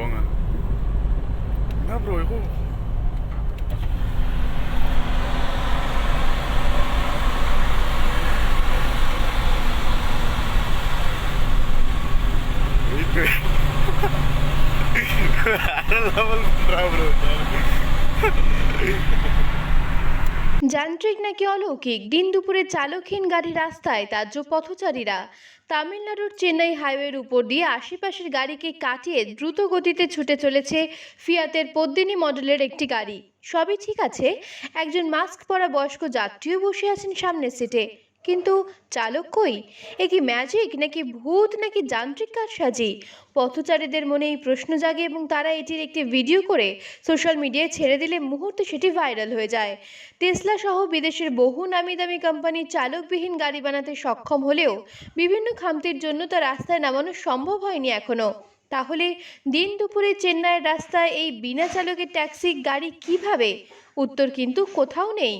pongan. No, pero hijo. ¿Viste? Ahora la vamos a. যান্ত্রিক নাকি অলৌকিক? দিন দুপুরে চালকহীন গাড়ি রাস্তায় তাজ্য পথচারীরা তামিলনাড়ুর চেন্নাই হাইওয়ের উপর দিয়ে আশেপাশের গাড়িকে কাটিয়ে দ্রুত গতিতে ছুটে চলেছে ফিয়াতের পদ্মিনী মডেলের একটি গাড়ি। সবই ঠিক আছে? একজন মাস্ক পরা বয়স্ক যাত্রীও বসে আছেন সামনের সিটে কিন্তু চালক কই? এ কি ম্যাজিক নাকি ভূত নাকি যান্ত্রিক কারসাজি? পথচারীদের মনে এই প্রশ্ন জাগে এবং তারা এটির একটি ভিডিও করে সোশ্যাল মিডিয়ায় ছেড়ে দিলে মুহূর্তে সেটি ভাইরাল হয়ে যায়। টেসলা সহ বিদেশের বহু নামি দামি কোম্পানি চালকবিহীন গাড়ি বানাতে সক্ষম হলেও বিভিন্ন খামতির জন্য তা রাস্তায় নামানো সম্ভব হয়নি এখনও তাহলে দিন দুপুরে চেন্নাইয়ের রাস্তায় এই বিনা চালকের ট্যাক্সি গাড়ি কীভাবে? উত্তর কিন্তু কোথাও নেই।